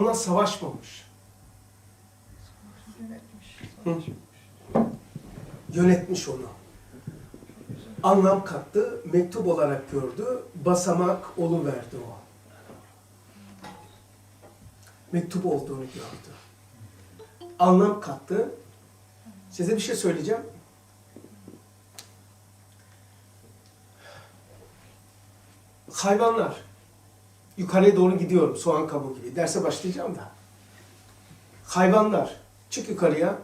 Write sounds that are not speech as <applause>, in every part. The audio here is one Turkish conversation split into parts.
Ona savaşmamış. Yönetmiş. Yönetmiş onu. Anlam kattı, mektup olarak gördü, basamak verdi o. Mektup olduğunu gördü. Anlam kattı. Size bir şey söyleyeceğim. Hayvanlar. Yukarıya doğru gidiyorum soğan kabuğu gibi. Derse başlayacağım da. Hayvanlar. Çık yukarıya.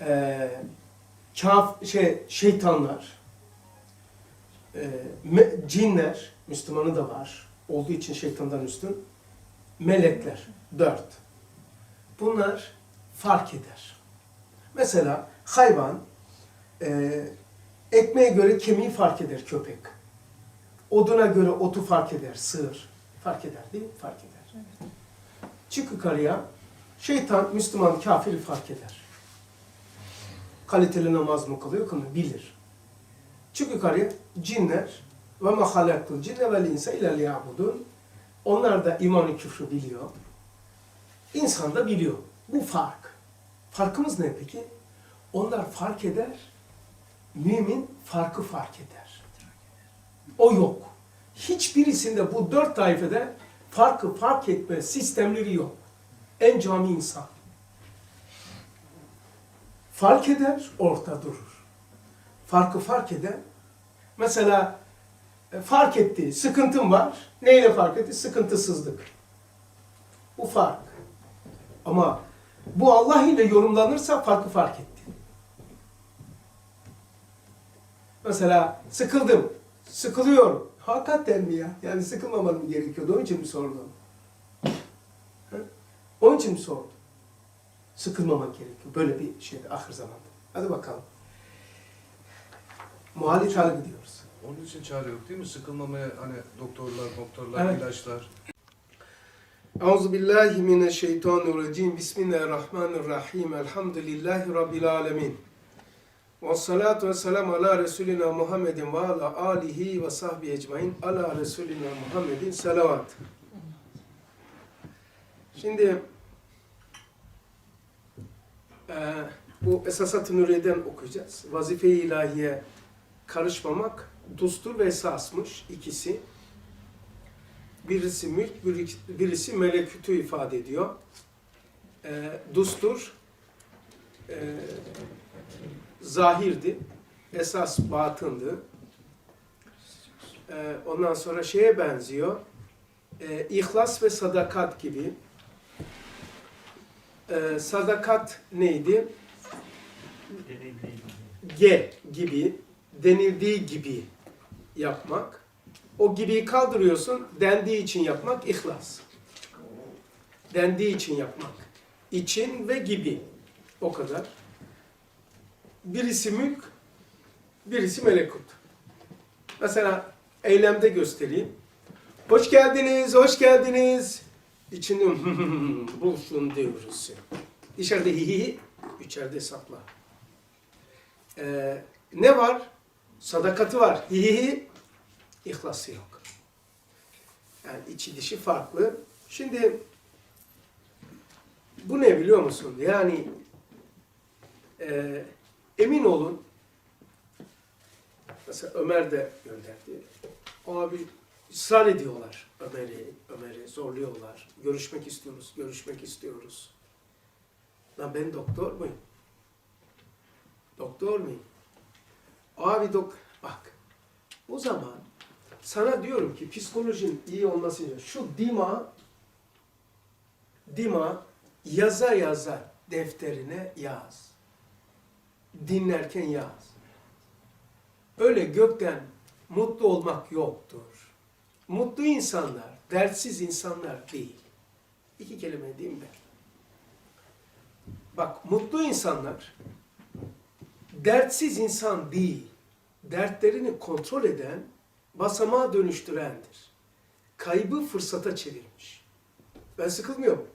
Ee, kaf, şey, şeytanlar, e, cinler, Müslümanı da var. Olduğu için şeytandan üstün. Melekler. Dört. Bunlar fark eder. Mesela hayvan e, ekmeğe göre kemiği fark eder köpek. Oduna göre otu fark eder sığır. Fark eder mi? Fark eder. Çık yukarıya. Şeytan, Müslüman, kafir fark eder. Kaliteli namaz mı kılıyor kılmıyor bilir. Çık yukarıya cinler ve ma halaktul cinne vel insa illa liyabudun. Onlar da imanı küfrü biliyor. İnsan da biliyor. Bu fark. Farkımız ne peki? Onlar fark eder. Mümin farkı fark eder. O yok. Hiçbirisinde bu dört taifede farkı fark etme sistemleri yok. En cami insan. Fark eder, orta durur. Farkı fark eder. Mesela e, fark etti, sıkıntım var. Neyle fark etti? Sıkıntısızlık. Bu fark. Ama bu Allah ile yorumlanırsa farkı fark etti. Mesela sıkıldım, sıkılıyorum. Hakikaten mi ya? Yani sıkılmamam mı gerekiyordu? Onun için mi sordum? Ha? Onun için mi sordum? Sıkılmamak gerekiyor. Böyle bir şeyde ahir zamanda. Hadi bakalım. Muhalif hale gidiyoruz. Onun için çare yok değil mi? Sıkılmamaya hani doktorlar, doktorlar, Evet. ilaçlar. Euzu billahi mineşşeytanirracim. Bismillahirrahmanirrahim. Elhamdülillahi rabbil alamin. Ve salatu ve selam ala Resulina Muhammedin ve ala alihi ve sahbihi ecmain. Ala Resulina Muhammedin selavat. Şimdi eee, bu Esasat-ı Nuriye'den okuyacağız. Vazife-i ilahiye karışmamak dustur ve esasmış ikisi. Birisi mülk, biri- birisi melekütü ifade ediyor. Ee, dustur e, zahirdi, esas batındı. Ee, ondan sonra şeye benziyor, e, ihlas ve sadakat gibi. Ee, sadakat neydi? G gibi, denildiği gibi yapmak. O gibiyi kaldırıyorsun, dendiği için yapmak ihlas. Dendiği için yapmak. İçin ve gibi. O kadar. Birisi mülk, birisi melekut. Mesela eylemde göstereyim. Hoş geldiniz, hoş geldiniz. İçinde <laughs> bulsun diyoruz. Dışarıda hihi, içeride sakla. Ee, ne var? Sadakati var. Hihi, İhlası yok. Yani içi dışı farklı. Şimdi bu ne biliyor musun? Yani e, emin olun mesela Ömer de gönderdi. Abi ısrar ediyorlar Ömer'i, Ömer'i zorluyorlar. Görüşmek istiyoruz, görüşmek istiyoruz. Lan ben doktor muyum? Doktor muyum? Abi dok bak o zaman sana diyorum ki psikolojin iyi olması için şu dima dima yaza yaza defterine yaz. Dinlerken yaz. Öyle gökten mutlu olmak yoktur. Mutlu insanlar, dertsiz insanlar değil. İki kelime diyeyim de. Bak mutlu insanlar dertsiz insan değil. Dertlerini kontrol eden basamağa dönüştürendir. Kaybı fırsata çevirmiş. Ben sıkılmıyorum.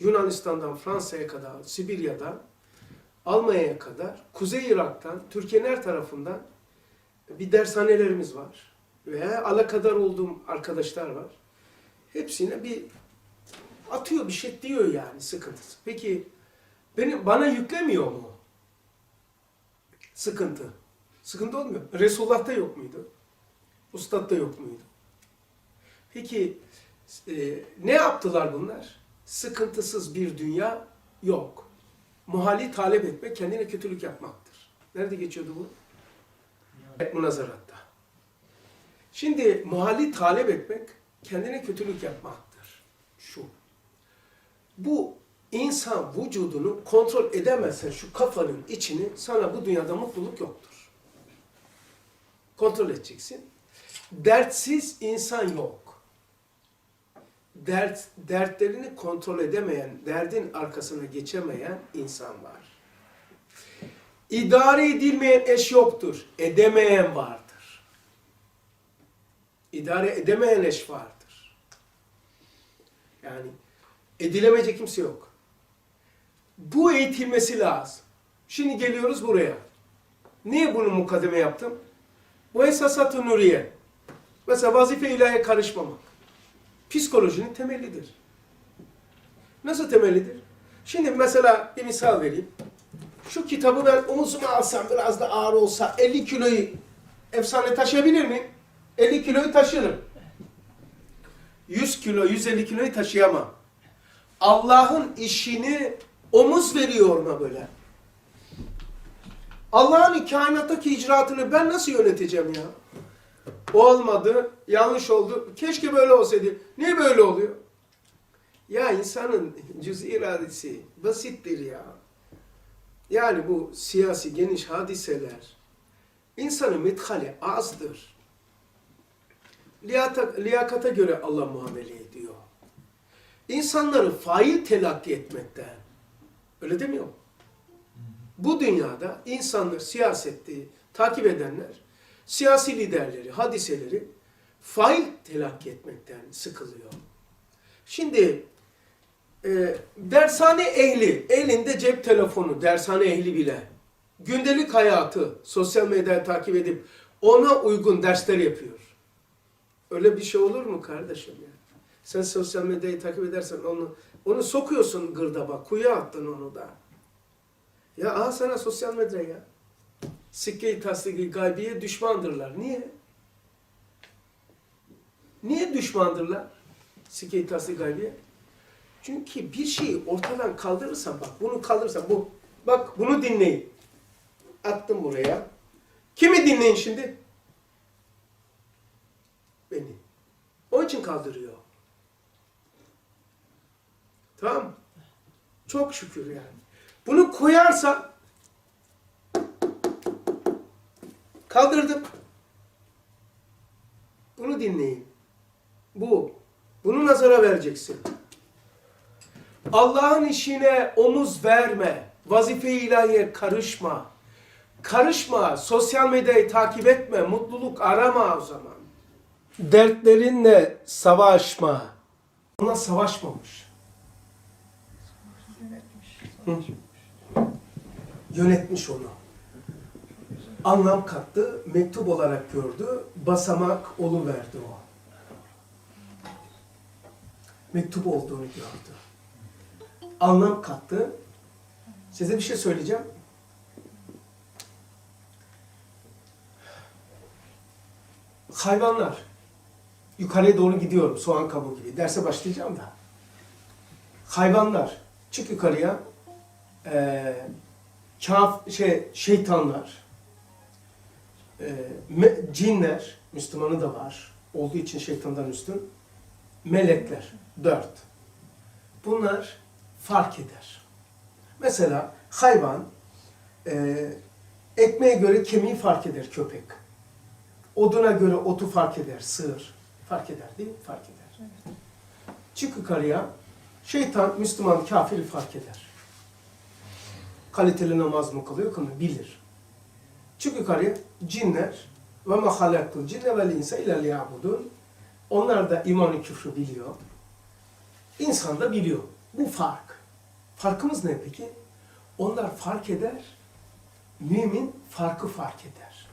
Yunanistan'dan Fransa'ya kadar, Sibirya'dan, Almanya'ya kadar, Kuzey Irak'tan, Türkiye'nin her tarafından bir dershanelerimiz var. Ve alakadar olduğum arkadaşlar var. Hepsine bir Atıyor bir şey diyor yani sıkıntısı. Peki beni bana yüklemiyor mu? Sıkıntı. Sıkıntı olmuyor. Resulullah'ta yok muydu? Ustad'da yok muydu? Peki e, ne yaptılar bunlar? Sıkıntısız bir dünya yok. Muhali talep etmek kendine kötülük yapmaktır. Nerede geçiyordu bu? Münazaratta. Şimdi muhali talep etmek kendine kötülük yapmaktır. Şu. Bu insan vücudunu kontrol edemezsen şu kafanın içini sana bu dünyada mutluluk yoktur. Kontrol edeceksin. Dertsiz insan yok. Dert, dertlerini kontrol edemeyen, derdin arkasına geçemeyen insan var. İdare edilmeyen eş yoktur. Edemeyen vardır. İdare edemeyen eş vardır. Yani edilemeyecek kimse yok. Bu eğitilmesi lazım. Şimdi geliyoruz buraya. Niye bunu mukaddeme yaptım? Bu esasat-ı nuriye. Mesela vazife ilahiye karışmamak. Psikolojinin temelidir. Nasıl temelidir? Şimdi mesela bir misal vereyim. Şu kitabı ben omuzuma alsam biraz da ağır olsa 50 kiloyu efsane taşıyabilir miyim? 50 kiloyu taşırım. 100 kilo, 150 kiloyu taşıyamam. Allah'ın işini omuz veriyor mu böyle? Allah'ın kainattaki icraatını ben nasıl yöneteceğim ya? Olmadı, yanlış oldu. Keşke böyle olsaydı. Niye böyle oluyor? Ya insanın cüz iradesi basittir ya. Yani bu siyasi geniş hadiseler insanın methali azdır. Liyata, liyakata göre Allah muamele ediyor. İnsanları fail telakki etmekten. Öyle demiyor? Bu dünyada insanlar siyaseti takip edenler siyasi liderleri, hadiseleri fail telakki etmekten sıkılıyor. Şimdi e, dershane ehli, elinde cep telefonu, dershane ehli bile gündelik hayatı sosyal medyayı takip edip ona uygun dersler yapıyor. Öyle bir şey olur mu kardeşim ya? Sen sosyal medyayı takip edersen onu onu sokuyorsun gırdaba, kuyuya attın onu da. Ya aha sana sosyal medya ya. Sikke-i tasdiki gaybiye düşmandırlar. Niye? Niye düşmandırlar? Sikke-i tasdiki gaybiye. Çünkü bir şeyi ortadan kaldırırsan bak bunu kaldırırsan bu bak bunu dinleyin. Attım buraya. Kimi dinleyin şimdi? Beni. O için kaldırıyor. Tamam? Çok şükür yani. Bunu koyarsa kaldırdım. Bunu dinleyin. Bu. Bunu nazara vereceksin. Allah'ın işine omuz verme. Vazife-i ilahiye karışma. Karışma. Sosyal medyayı takip etme. Mutluluk arama o zaman. Dertlerinle savaşma. Ona savaşmamış. Hı. Yönetmiş onu. Anlam kattı, mektup olarak gördü, basamak verdi o. Mektup olduğunu gördü. Anlam kattı. Size bir şey söyleyeceğim. Hayvanlar yukarıya doğru gidiyorum soğan kabuğu gibi. Derse başlayacağım da. Hayvanlar çık yukarıya e, kaf, şey, şeytanlar, e, cinler, Müslümanı da var. Olduğu için şeytandan üstün. Melekler, dört. Bunlar fark eder. Mesela hayvan e, ekmeğe göre kemiği fark eder köpek. Oduna göre otu fark eder sığır. Fark eder değil mi? Fark eder. Çık yukarıya şeytan, Müslüman, kafiri fark eder. Kaliteli namaz mı kılıyor kılmıyor bilir. Çık yukarıya cinler ve ma halaktul cinne vel insa illa liyabudun. Onlar da imanı küfrü biliyor. İnsan da biliyor. Bu fark. Farkımız ne peki? Onlar fark eder. Mümin farkı fark eder.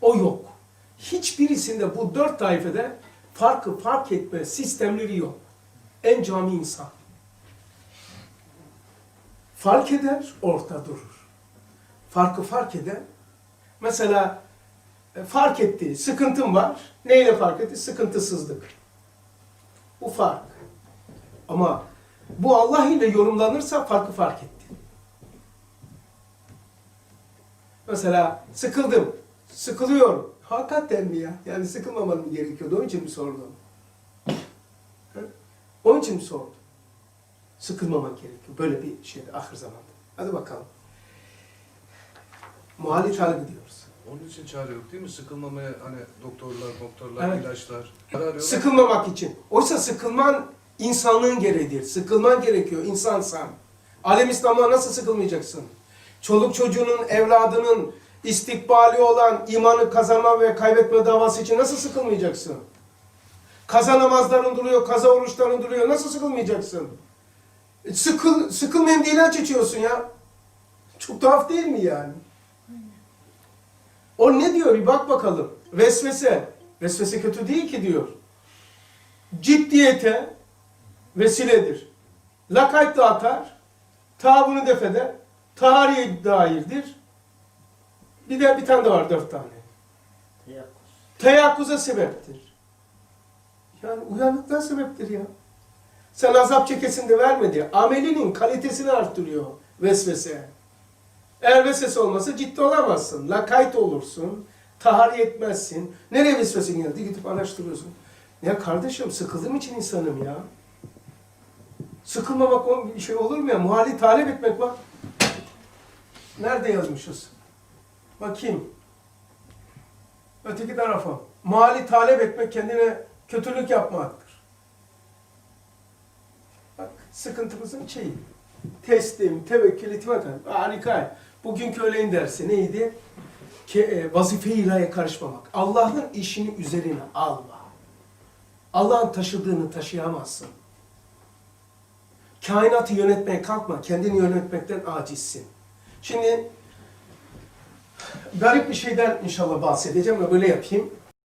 O yok. Hiçbirisinde bu dört taifede farkı fark etme sistemleri yok. En cami insan. Fark eder, orta durur. Farkı fark eder. Mesela e, fark etti, sıkıntım var. Neyle fark etti? Sıkıntısızlık. Bu fark. Ama bu Allah ile yorumlanırsa farkı fark etti. Mesela sıkıldım, sıkılıyorum. Hakikaten mi ya? Yani sıkılmamam mı gerekiyordu? Onun için mi sordum? Onun için mi sordum? Sıkılmamak gerekiyor. Böyle bir şeyde ahir zamanda. Hadi bakalım. Muhalif hale gidiyoruz. Onun için çare yok değil mi? Sıkılmamaya hani doktorlar, doktorlar, Evet. ilaçlar. Karar. Sıkılmamak için. Oysa sıkılman insanlığın gereğidir. Sıkılman gerekiyor insansan. Alem İslam'a nasıl sıkılmayacaksın? Çoluk çocuğunun, evladının istikbali olan imanı kazanma ve kaybetme davası için nasıl sıkılmayacaksın? Kaza namazların duruyor, kaza oruçların duruyor. Nasıl sıkılmayacaksın? E, Sıkıl, sıkılmayayım diye ilaç içiyorsun ya. Çok tuhaf değil mi yani? O ne diyor bir bak bakalım. Vesvese. Vesvese kötü değil ki diyor. Ciddiyete vesiledir. Lakayt dağıtar. Taabunu defeder. Tarihe dairdir. Bir de bir tane de var dört tane. Teyakkuz. Teyakkuza sebeptir. Yani uyanıklığa sebeptir ya. Sen azap çekesin de vermedi. Amelinin kalitesini arttırıyor vesvese. Eğer vesvese olmasa ciddi olamazsın. Lakayt olursun. Tahari etmezsin. Nereye vesvese geldi? Gidip araştırıyorsun. Ya kardeşim sıkıldığım için insanım ya. Sıkılmamak bir şey olur mu ya? Muhali talep etmek bak. Nerede yazmışız? Bakayım. Öteki tarafa. Mali talep etmek kendine kötülük yapmaktır. Bak sıkıntımızın şeyi. Teslim, tevekkül, itimat. Harika. Bugünkü öğleyin dersi neydi? E, vazife-i karışmamak. Allah'ın işini üzerine alma. Allah'ın taşıdığını taşıyamazsın. Kainatı yönetmeye kalkma. Kendini yönetmekten acizsin. Şimdi garip bir şeyden inşallah bahsedeceğim ve böyle yapayım.